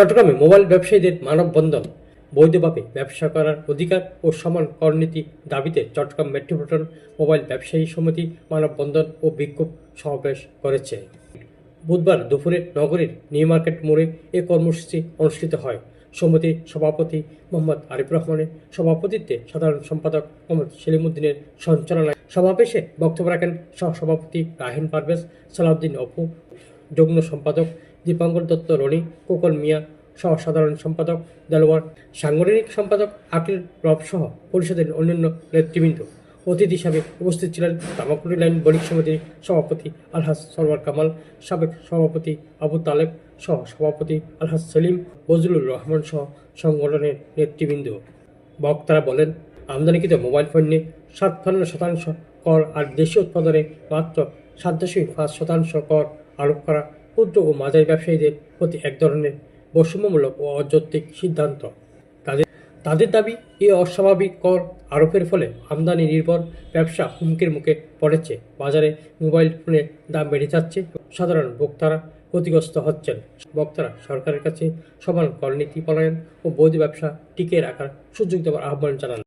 চট্টগ্রামে মোবাইল ব্যবসায়ীদের মানববন্ধন। বৈধভাবে ব্যবসা করার অধিকার ও সমান করনীতি দাবিতে চট্টগ্রাম মেট্রোপলিটন মোবাইল ব্যবসায়ী সমিতি মানববন্ধন ও বিক্ষোভ সমাবেশ করেছে। বুধবার দুপুরে নগরীর নিউ মার্কেট মোড়ে এ কর্মসূচি অনুষ্ঠিত হয়। সমিতির সভাপতি মোহাম্মদ আরিফ রহমানের সভাপতিত্বে সাধারণ সম্পাদক মোহাম্মদ সেলিমুদ্দিনের সঞ্চালনায় সমাবেশে বক্তব্য রাখেন সহ সভাপতি রাহিন পারভেজ, সালাউদ্দিন অপু, যুগ্ম সম্পাদক দীপাঙ্কর দত্ত, রনি কোকল মিয়া সহ সাধারণ সম্পাদক দেলোয়ার সাংগঠনিক সম্পাদক আকিল রব সহ পরিষদের অন্যান্য নেতৃবৃন্দ। অতিথি হিসাবে উপস্থিত ছিলেন তামাকুড়ি লাইন বণিক সমিতির সভাপতি আলহাজ সরওয়ার কামাল, সাবেক সভাপতি আবু তালেব সহ সভাপতি আলহাজ সেলিম বজলুর রহমান সহ সংগঠনের নেতৃবৃন্দ। বক্তারা বলেন, আমদানিকৃত মোবাইল পণ্যে সাতান্ন শতাংশ কর আর দেশীয় উৎপাদনে মাত্র সাত দশমিক পাঁচ শতাংশ কর আরোপ করা ক্ষুদ্র ও মাঝারি ব্যবসায়ীদের প্রতি এক ধরনের বৈষম্যমূলক ও অযৌক্তিক সিদ্ধান্ত। তাদের তাদের দাবি এই অস্বাভাবিক কর আরোপের ফলে আমদানি নির্ভর ব্যবসা হুমকির মুখে পড়েছে। বাজারে মোবাইল ফোনের দাম বেড়ে যাচ্ছে। সাধারণ ভোক্তারা ক্ষতিগ্রস্ত হচ্ছেন। বক্তারা সরকারের কাছে সমান করনীতি প্রণয়ন ও বৈধ ব্যবসা টিকিয়ে রাখার সুযোগ দেওয়ার আহ্বান জানান।